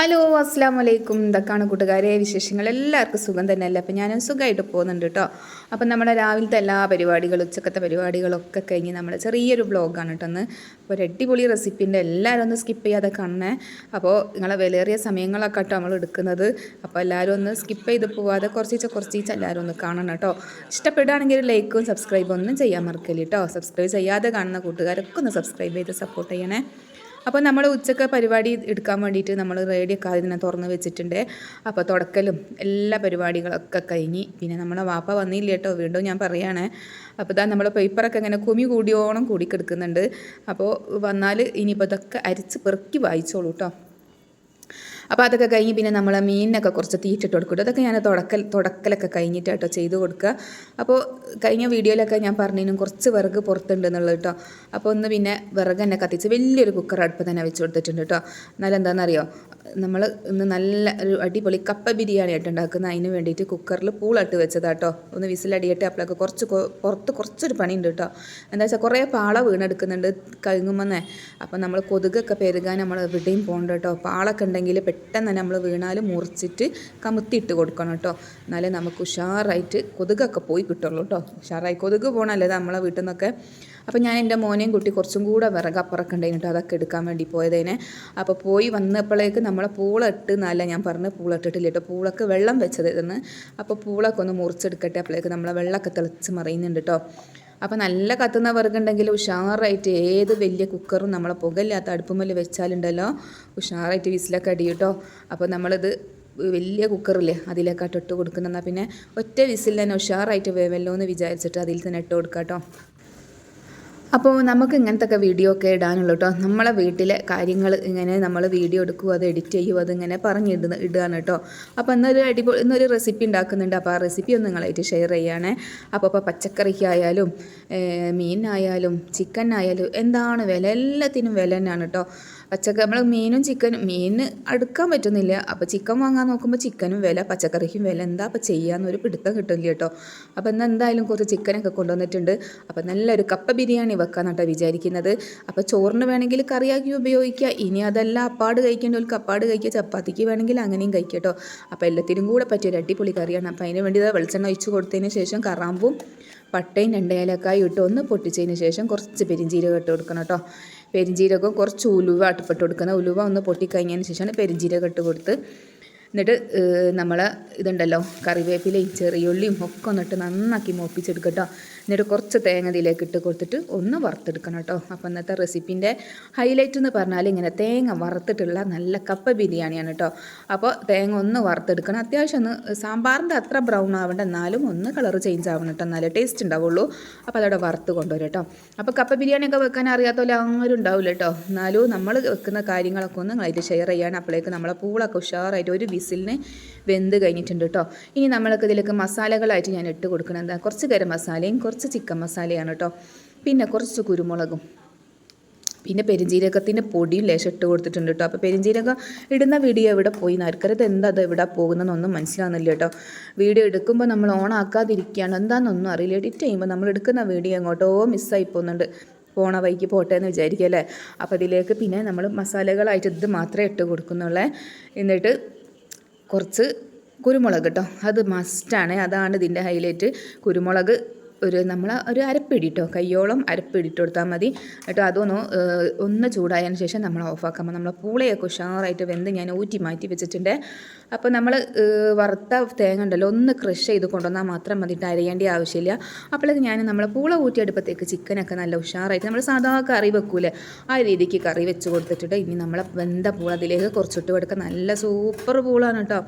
Hello അസ്സാം വലൈക്കും ഇതൊക്കെയാണ് കൂട്ടുകാരെ? വിശേഷങ്ങൾ എല്ലാവർക്കും സുഖം തന്നെയല്ലേ? അപ്പം ഞാനും സുഖമായിട്ട് പോകുന്നുണ്ട് കേട്ടോ അപ്പം നമ്മുടെ രാവിലത്തെ എല്ലാ പരിപാടികളും ഉച്ചക്കത്തെ പരിപാടികളൊക്കെ കഴിഞ്ഞ് നമ്മൾ ചെറിയൊരു ബ്ലോഗാണ് കേട്ടോ ഒന്ന് അപ്പോൾ ഒരു അടിപൊളി റെസിപ്പിന്റെ എല്ലാവരും ഒന്ന് സ്കിപ്പ് ചെയ്യാതെ കാണണേ. അപ്പോൾ നിങ്ങളെ വിലയേറിയ സമയങ്ങളൊക്കെ കേട്ടോ നമ്മൾ എടുക്കുന്നത്. അപ്പോൾ എല്ലാവരും ഒന്ന് സ്കിപ്പ് ചെയ്ത് പോവാതെ കുറച്ചീച്ച കുറച്ചീച്ച എല്ലാവരും ഒന്ന് കാണണം കേട്ടോ ഇഷ്ടപ്പെടുകയാണെങ്കിൽ ലൈക്കും സബ്സ്ക്രൈബും ഒന്നും ചെയ്യാൻ മറക്കല്ലേ കേട്ടോ സബ്സ്ക്രൈബ് ചെയ്യാതെ കാണുന്ന കൂട്ടുകാരൊക്കെ ഒന്ന് സബ്സ്ക്രൈബ് ചെയ്ത് സപ്പോർട്ട് ചെയ്യണേ. അപ്പോൾ നമ്മൾ ഉച്ചയ്ക്ക് പരിപാടി എടുക്കാൻ വേണ്ടിയിട്ട് നമ്മൾ റേഡിയൊക്കെ ആദ്യം തുറന്ന് വെച്ചിട്ടുണ്ട്. അപ്പോൾ തുടക്കലും എല്ലാ പരിപാടികളൊക്കെ കഴിഞ്ഞ് പിന്നെ നമ്മളെ വാപ്പ വന്നില്ല കേട്ടോ. വീണ്ടും ഞാൻ പറയുകയാണ് അപ്പോൾ ഇതാ നമ്മൾ പേപ്പറൊക്കെ ഇങ്ങനെ കുമി കൂടിയോണം കൂടി കിടക്കുന്നുണ്ട്. അപ്പോൾ വന്നാൽ ഇനിയിപ്പോൾ ഇതൊക്കെ അരിച്ച് പെറുക്കി വായിച്ചോളൂ കേട്ടോ അപ്പോൾ അതൊക്കെ കഴിഞ്ഞ് പിന്നെ നമ്മൾ മീനിനൊക്കെ കുറച്ച് തീറ്റിട്ട് കൊടുക്കും അതൊക്കെ ഞാൻ തുടക്കൽ തുടക്കലൊക്കെ കഴിഞ്ഞിട്ട് കേട്ടോ ചെയ്ത് കൊടുക്കുക. അപ്പോൾ കഴിഞ്ഞ വീഡിയോയിലൊക്കെ ഞാൻ പറഞ്ഞതിനും കുറച്ച് വിറക് പുറത്തുണ്ട് എന്നുള്ളത് കേട്ടോ. അപ്പോൾ ഒന്ന് പിന്നെ വിറക് തന്നെ കത്തിച്ച് വലിയൊരു കുക്കർ അടുപ്പ് തന്നെ വെച്ച് കൊടുത്തിട്ടുണ്ട് കേട്ടോ. എന്നാലും എന്താണെന്നറിയോ? നമ്മൾ ഇന്ന് നല്ല ഒരു അടിപൊളി കപ്പ ബിരിയാണി ആയിട്ട് ഉണ്ടാക്കുന്ന അതിന് വേണ്ടിയിട്ട് കുക്കറിൽ പൂളിട്ട് വെച്ചതാട്ടോ. ഒന്ന് വിസിലടിയിട്ട് അപ്പോഴൊക്കെ കുറച്ച് പുറത്ത് കുറച്ചൊരു പണിയുണ്ട് കേട്ടോ. എന്താ വെച്ചാൽ കുറേ പാള വീണെടുക്കുന്നുണ്ട് കഴുങ്ങുമെന്നേ അപ്പം നമ്മൾ കൊതുകൊക്കെ പെരുകാൻ നമ്മൾ എവിടെയും പോകണ്ട കേട്ടോ. പാളൊക്കെ ഉണ്ടെങ്കിൽ പെട്ടെന്ന് തന്നെ നമ്മൾ വീണാൽ മുറിച്ചിട്ട് കമുത്തിയിട്ട് കൊടുക്കണം കേട്ടോ. എന്നാലേ നമുക്ക് ഉഷാറായിട്ട് കൊതുകൊക്കെ പോയി കിട്ടുള്ളൂ കേട്ടോ. ഉഷാറായി കൊതുക് പോകണമല്ലേ നമ്മളെ വീട്ടിൽ നിന്നൊക്കെ. അപ്പോൾ ഞാൻ എന്റെ മോനെയും കുട്ടി കുറച്ചും കൂടെ വിറക് അപ്പുറമൊക്കെ ഉണ്ടായിരുന്നു കേട്ടോ. അതൊക്കെ എടുക്കാൻ വേണ്ടി പോയതേനെ. അപ്പോൾ പോയി വന്നപ്പോഴേക്ക് നമ്മളെ പൂളിട്ട് എന്നല്ല ഞാൻ പറഞ്ഞ് പൂളിട്ടിട്ടില്ല കേട്ടോ. പൂളൊക്കെ വെള്ളം വെച്ചത് ഇതെന്ന് അപ്പോൾ പൂളൊക്കെ ഒന്ന് മുറിച്ചെടുക്കട്ടെ അപ്പോഴേക്ക് നമ്മളെ വെള്ളമൊക്കെ തിളച്ച് മറിയുന്നുണ്ട് കേട്ടോ. അപ്പോൾ നല്ല കത്തുന്ന വിറകുണ്ടെങ്കിൽ ഉഷാറായിട്ട് ഏത് വലിയ കുക്കറും നമ്മളെ പുകയില്ലാത്ത അടുപ്പുമ്മൽ വെച്ചാലുണ്ടല്ലോ ഉഷാറായിട്ട് വിസിലൊക്കെ അടി കേട്ടോ. അപ്പോൾ നമ്മളിത് വലിയ കുക്കറില്ലേ അതിലേക്കാട്ട് ഇട്ട് കൊടുക്കുന്ന പിന്നെ ഒറ്റ വിസിൽ തന്നെ ഉഷാറായിട്ട് വേവല്ലോ എന്ന് വിചാരിച്ചിട്ട് അതിൽ തന്നെ ഇട്ട് കൊടുക്കാം കേട്ടോ അപ്പോൾ നമുക്ക് ഇങ്ങനത്തെ വീഡിയോ ഒക്കെ ഇടാനുള്ളൂ കേട്ടോ നമ്മളെ വീട്ടിലെ കാര്യങ്ങൾ ഇങ്ങനെ നമ്മൾ വീഡിയോ എടുക്കുക അത് എഡിറ്റ് ചെയ്യുക അതിങ്ങനെ പറഞ്ഞിടുന്ന ഇടുകയാണ് കേട്ടോ അപ്പോൾ ഇന്നൊരു അടിപൊളി ഇന്നൊരു റെസിപ്പി ഉണ്ടാക്കുന്നുണ്ട്. അപ്പോൾ ആ റെസിപ്പി ഒന്ന് നിങ്ങളായിട്ട് ഷെയർ ചെയ്യുകയാണേ അപ്പോൾ ഇപ്പോൾ പച്ചക്കറിക്കായാലും മീനായാലും ചിക്കനായാലും എന്താണ് വില? എല്ലാത്തിനും വില തന്നെയാണ് കേട്ടോ പച്ചക്കറി നമ്മൾ മീനും ചിക്കനും മീനിന് അടുക്കാൻ പറ്റുന്നില്ല. അപ്പോൾ ചിക്കൻ വാങ്ങാൻ നോക്കുമ്പോൾ ചിക്കനും വില പച്ചക്കറിക്കും വില. എന്താ അപ്പോൾ ചെയ്യാമെന്നൊരു പിടുത്തം കിട്ടില്ല കേട്ടോ. അപ്പോൾ എന്നാൽ എന്തായാലും കുറച്ച് ചിക്കനൊക്കെ കൊണ്ടുവന്നിട്ടുണ്ട്. അപ്പോൾ നല്ലൊരു കപ്പ ബിരിയാണി വെക്കാന്ന് കേട്ടോ വിചാരിക്കുന്നത്. അപ്പോൾ ചോറിന് വേണമെങ്കിൽ കറിയാക്കി ഉപയോഗിക്കുക. ഇനി അതല്ല അപ്പാട് കഴിക്കേണ്ട ഒരു കപ്പാട് കഴിക്കുക. ചപ്പാത്തിക്ക് വേണമെങ്കിൽ അങ്ങനെയും കഴിക്കുക കേട്ടോ. അപ്പോൾ എല്ലാത്തിനും കൂടെ പറ്റിയൊരു അടിപൊളി കറിയാണ്. അപ്പോൾ അതിന് വേണ്ടി വെളിച്ചെണ്ണ ഒഴിച്ച് കൊടുത്തതിന് ശേഷം കറാമ്പും പട്ടയും രണ്ട് ഏലക്കായും ഇട്ട് ഒന്ന് പൊട്ടിച്ചതിന് ശേഷം കുറച്ച് പെരിഞ്ചീരകം ഇട്ട് കൊടുക്കണം കേട്ടോ. പെരിഞ്ചീരകം കുറച്ച് ഉലുവ അടുപ്പിട്ട് കൊടുക്കുന്നത് ഉലുവ ഒന്ന് പൊട്ടിക്കഴിഞ്ഞതിന് ശേഷമാണ് പെരിഞ്ചീരകം ഇട്ട് കൊടുത്ത് എന്നിട്ട് നമ്മൾ ഇതുണ്ടല്ലോ കറിവേപ്പിലയും ചെറിയുള്ളിയും ഒക്കെ ഒന്നിട്ട് നന്നാക്കി മോപ്പിച്ചെടുക്കട്ടോ. എന്നിട്ട് കുറച്ച് തേങ്ങ ഇട്ട് കൊടുത്തിട്ട് ഒന്ന് വറുത്തെടുക്കണം കേട്ടോ. അപ്പോൾ ഇന്നത്തെ റെസിപ്പിന്റെ ഹൈലൈറ്റ് എന്ന് പറഞ്ഞാൽ ഇങ്ങനെ തേങ്ങ വറുത്തിട്ടുള്ള നല്ല കപ്പ ബിരിയാണിയാണ് കേട്ടോ. അപ്പോൾ തേങ്ങ ഒന്ന് വറുത്തെടുക്കണം. അത്യാവശ്യം ഒന്ന് സാമ്പാറിന്റെ അത്ര ബ്രൗൺ ആവേണ്ട എന്നാലും ഒന്ന് കളർ ചേഞ്ച് ആവണം കേട്ടോ. എന്നാലേ ടേസ്റ്റ് ഉണ്ടാവുള്ളൂ. അപ്പോൾ അതവിടെ വറുത്ത് കൊണ്ടുവരും കേട്ടോ. അപ്പോൾ കപ്പ ബിരിയാണിയൊക്കെ വെക്കാൻ അറിയാത്ത പോലെ ആരും ഉണ്ടാവില്ല കേട്ടോ. എന്നാലും നമ്മൾ വെക്കുന്ന കാര്യങ്ങളൊക്കെ ഒന്ന് നിങ്ങളായിട്ട് ഷെയർ ചെയ്യാണ്. അപ്പോഴേക്ക് നമ്മളെ പൂളൊക്കെ ഉഷാറായിട്ട് ഒരു വിസിലിന് വെന്ത് കഴിഞ്ഞിട്ടുണ്ട് കേട്ടോ ഇനി നമ്മൾക്ക് ഇതിലേക്ക് മസാലകളായിട്ട് ഞാൻ ഇട്ട് കൊടുക്കണം. എന്താ കുറച്ച് ഗരം മസാലയും കുറച്ച് ചിക്കൻ മസാലയാണ് കേട്ടോ പിന്നെ കുറച്ച് കുരുമുളകും. പിന്നെ പെരിഞ്ജീരകത്തിന്റെ പൊടിയും ലേശം ഇട്ട് കൊടുത്തിട്ടുണ്ട് കേട്ടോ അപ്പോൾ പെരിഞ്ജീരകം ഇടുന്ന വീഡിയോ എവിടെ പോയി നരക്കരുത് എന്താ അത് എവിടെ പോകുന്നതെന്നൊന്നും മനസ്സിലാകുന്നില്ല കേട്ടോ വീഡിയോ എടുക്കുമ്പോൾ നമ്മൾ ഓൺ ആക്കാതിരിക്കുകയാണ്. എന്താണെന്നൊന്നും അറിയില്ല. എഡിറ്റ് ചെയ്യുമ്പോൾ നമ്മൾ എടുക്കുന്ന വീഡിയോ എങ്ങോട്ടോ മിസ്സായി പോകുന്നുണ്ട്. പോണ വഴിക്ക് പോട്ടെ എന്ന് വിചാരിക്കുക അല്ലേ? അപ്പോൾ ഇതിലേക്ക് പിന്നെ നമ്മൾ മസാലകളായിട്ട് ഇത് മാത്രമേ ഇട്ട് കൊടുക്കുന്നുള്ളേ. എന്നിട്ട് കുറച്ച് കുരുമുളക് കേട്ടോ അത് മസ്റ്റാണ് അതാണ് ഇതിന്റെ ഹൈലൈറ്റ് കുരുമുളക് ഒരു നമ്മൾ ഒരു അരപ്പിടി കേട്ടോ കയ്യോളം അരപ്പിടി ഇട്ട് കൊടുത്താൽ മതി. കേട്ടോ അതൊന്ന് ഒന്ന് ചൂടായതിന് ശേഷം നമ്മൾ ഓഫാക്കുമ്പോൾ നമ്മൾ പൂളയൊക്കെ ഉഷാറായിട്ട് വെന്ത് ഞാൻ ഊറ്റി മാറ്റി വെച്ചിട്ടുണ്ട്. അപ്പോൾ നമ്മൾ വറുത്ത തേങ്ങ ഉണ്ടല്ലോ ഒന്ന് ക്രഷ് ചെയ്ത് കൊണ്ടുവന്നാൽ മാത്രം മതി അരയേണ്ട ആവശ്യമില്ല. അപ്പോഴേക്ക് ഞാൻ നമ്മൾ പൂള ഊറ്റിയെടുപ്പത്തേക്ക് ചിക്കനൊക്കെ നല്ല ഉഷാറായിട്ട് നമ്മൾ സാധാ കറി വെക്കൂലേ ആ രീതിക്ക് കറി വെച്ച് കൊടുത്തിട്ടുണ്ട്. ഇനി നമ്മൾ വെന്ത പൂള അതിലേക്ക് കുറച്ചിട്ട് കൊടുക്കുക നല്ല സൂപ്പർ പൂളാണ് കേട്ടോ.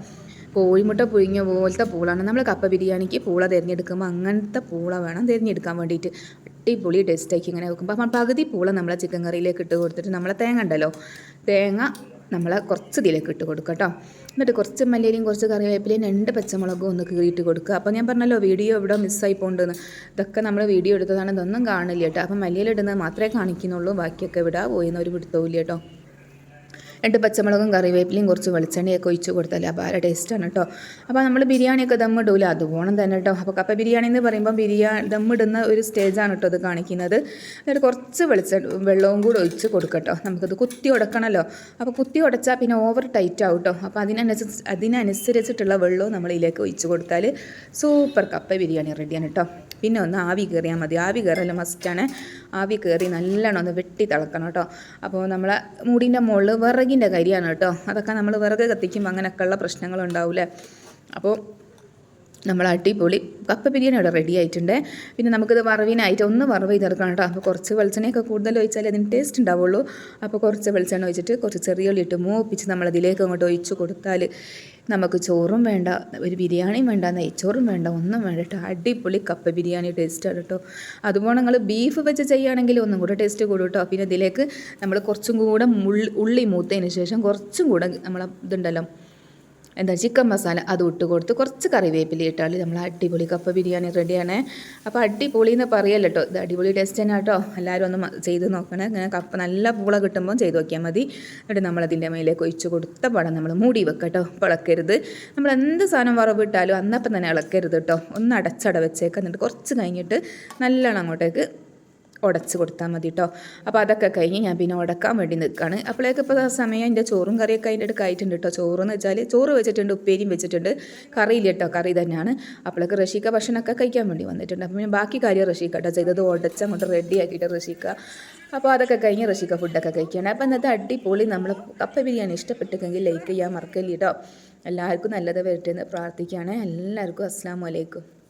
കോഴിമുട്ട പുഴുങ്ങിയ പോലത്തെ പൂളാണ്. നമ്മൾ കപ്പ ബിരിയാണിക്ക് പൂള തിരഞ്ഞെടുക്കുമ്പോൾ അങ്ങനത്തെ പൂള വേണം തിരഞ്ഞെടുക്കാൻ വേണ്ടിയിട്ട് അടിപൊളി ടേസ്റ്റാക്കി ഇങ്ങനെ വെക്കുമ്പോൾ അപ്പം പകുതി പൂള നമ്മളെ ചിക്കൻ കറിയിലേക്ക് ഇട്ട് കൊടുത്തിട്ട് നമ്മളെ തേങ്ങ ഉണ്ടല്ലോ തേങ്ങ നമ്മൾ കുറച്ച് ഇതിലേക്ക് ഇട്ട് കൊടുക്കുക കേട്ടോ എന്നിട്ട് കുറച്ച് മല്ലിയിലും കുറച്ച് കറിവേപ്പിലയും രണ്ട് പച്ചമുളകും ഒന്ന് കീറിയിട്ട് കൊടുക്കുക. അപ്പോൾ ഞാൻ പറഞ്ഞല്ലോ വീഡിയോ ഇവിടെ മിസ്സായി പോകണ്ടെന്ന് ഇതൊക്കെ നമ്മൾ വീഡിയോ എടുത്തതാണ് ഇതൊന്നും കാണില്ല കേട്ടോ അപ്പം മല്ലിയിലിടുന്നത് മാത്രമേ കാണിക്കുന്നുള്ളൂ ബാക്കിയൊക്കെ ഇവിടെ പോയിന്ന് ഒരു പിടുത്തവും കേട്ടോ രണ്ട് പച്ചമുളകും കറിവേപ്പിലയും കുറച്ച് വെളിച്ചെണ്ണയൊക്കെ ഒഴിച്ച് കൊടുത്താൽ അപാര ടേസ്റ്റാണ് കേട്ടോ. അപ്പോൾ നമ്മൾ ബിരിയാണിയൊക്കെ ദമ്മിടൂല അതുപോണം തന്നെ കേട്ടോ. അപ്പോൾ കപ്പ ബിരിയാണി എന്ന് പറയുമ്പോൾ ബിരിയാണി ദമ്മിടുന്ന ഒരു സ്റ്റേജാണ് കേട്ടോ അത് കാണിക്കുന്നത്. എന്നിട്ട് കുറച്ച് വെളിച്ച വെള്ളവും കൂടി ഒഴിച്ച് കൊടുക്കട്ടോ നമുക്കത് കുത്തി ഉടക്കണമല്ലോ. അപ്പോൾ കുത്തി ഉടച്ചാൽ പിന്നെ ഓവർ ടൈറ്റ് ആവും കേട്ടോ. അപ്പോൾ അതിനനുസരിച്ച് അതിനനുസരിച്ചിട്ടുള്ള വെള്ളവും നമ്മൾ ഇതിലേക്ക് ഒഴിച്ച് കൊടുത്താൽ സൂപ്പർ കപ്പ ബിരിയാണി റെഡിയാണ് കേട്ടോ. പിന്നെ ഒന്ന് ആവി കയറിയാൽ മതി. ആവി കയറൽ മസ്റ്റാണ് ആവി കയറി നല്ലോണം ഒന്ന് വെട്ടി തിളക്കണം കേട്ടോ അപ്പോൾ നമ്മളെ മൂടിന്റെ മുകളിൽ വിറകിന്റെ കരിയാണ് കേട്ടോ അതൊക്കെ നമ്മൾ വിറക് കത്തിക്കുമ്പോൾ അങ്ങനെയൊക്കെയുള്ള പ്രശ്നങ്ങളുണ്ടാവില്ലേ? അപ്പോൾ നമ്മൾ അടിപൊളി കപ്പ ബിരിയാണി ഇവിടെ റെഡി ആയിട്ടുണ്ട്. പിന്നെ നമുക്കിത് വറവിനായിട്ട് ഒന്ന് വറവ് ചെയ്തെടുക്കണം കേട്ടോ അപ്പോൾ കുറച്ച് വെളിച്ചെണ്ണയൊക്കെ കൂടുതൽ ഒഴിച്ചാൽ അതിന് ടേസ്റ്റ് ഉണ്ടാവുള്ളൂ. അപ്പോൾ കുറച്ച് വെളിച്ചെണ്ണ ഒഴിച്ചിട്ട് കുറച്ച് ചെറിയ ഉള്ളി ഇട്ട് മൂപ്പിച്ച് നമ്മളതിലേക്ക് അങ്ങോട്ട് ഒഴിച്ച് കൊടുത്താൽ നമുക്ക് ചോറും വേണ്ട ഒരു ബിരിയാണിയും വേണ്ട നെയ്ച്ചോറും വേണ്ട ഒന്നും വേണ്ട കേട്ടോ. അടിപൊളി കപ്പ ബിരിയാണി ടേസ്റ്റ് ആണ് കേട്ടോ. അതുപോലെ നിങ്ങൾ ബീഫ് വെച്ച് ചെയ്യുകയാണെങ്കിൽ ഒന്നും കൂടെ ടേസ്റ്റ് കൂടും കേട്ടോ. പിന്നെ ഇതിലേക്ക് നമ്മൾ കുറച്ചും കൂടെ ഉള്ളി മൂത്തതിന് ശേഷം കുറച്ചും കൂടെ നമ്മളെ ഇതുണ്ടല്ലോ എന്താ ചിക്കൻ മസാല അത് ഇട്ട് കൊടുത്ത് കുറച്ച് കറിവേപ്പില ഇട്ടാൽ നമ്മൾ അടിപൊളി കപ്പ ബിരിയാണി റെഡിയാണ്. അപ്പോൾ അടിപൊളി എന്ന് പറയല്ലോ കേട്ടോ ഇത് അടിപൊളി ടേസ്റ്റ് തന്നെ കേട്ടോ എല്ലാവരും ഒന്ന് ചെയ്ത് നോക്കണേ. ഇങ്ങനെ കപ്പ നല്ല പൂള കിട്ടുമ്പോൾ ചെയ്ത് നോക്കിയാൽ മതി. എന്നിട്ട് നമ്മളതിന്റെ മേലേക്ക് ഒഴിച്ച് കൊടുത്ത പടം നമ്മൾ മൂടി വെക്കട്ടോ കേട്ടോ ഇളക്കരുത് നമ്മൾ എന്ത് സാധനം വറവിട്ടാലും അന്നപ്പം തന്നെ ഇളക്കരുത് കേട്ടോ ഒന്ന് അടച്ചട വെച്ചേക്കാം. എന്നിട്ട് കുറച്ച് കഴിഞ്ഞിട്ട് നല്ലോണം അങ്ങോട്ടേക്ക് ഉടച്ച് കൊടുത്താൽ മതി കേട്ടോ അപ്പോൾ അതൊക്കെ കഴിഞ്ഞ് ഞാൻ പിന്നെ ഉടക്കാൻ വേണ്ടി നിൽക്കുകയാണ് അപ്പോഴേക്ക് ഇപ്പോൾ സമയം എന്റെ ചോറും കറിയൊക്കെ അതിന്റെ അടുത്ത് ആയിട്ടുണ്ട് കേട്ടോ ചോറെന്ന് വെച്ചാൽ ചോറ് വെച്ചിട്ടുണ്ട് ഉപ്പേരിയും വെച്ചിട്ടുണ്ട്. കറിയില്ല കേട്ടോ കറി തന്നെയാണ്. അപ്പോഴേക്ക് റഷീക്ക ഭക്ഷണമൊക്കെ കഴിക്കാൻ വേണ്ടി വന്നിട്ടുണ്ട്. അപ്പം ഞാൻ ബാക്കി കാര്യം റഷീക്ക കേട്ടോ ചെയ്തത്. ഉടച്ച് അങ്ങോട്ട് റെഡി ആക്കിയിട്ട് റഷീക്ക. അപ്പോൾ അതൊക്കെ കഴിഞ്ഞ് റഷീക്ക ഫുഡൊക്കെ കഴിക്കുകയാണ് അപ്പോൾ ഇന്നത്തെ അടിപൊളി നമ്മൾ കപ്പ ബിരിയാണി ഇഷ്ടപ്പെട്ടെങ്കിൽ ലൈക്ക് ചെയ്യാൻ മറക്കല്ലേ കേട്ടോ എല്ലാവർക്കും നല്ലത് വരട്ടെ എന്ന് പ്രാർത്ഥിക്കുകയാണ്. എല്ലാവർക്കും അസ്സാം വലൈക്കും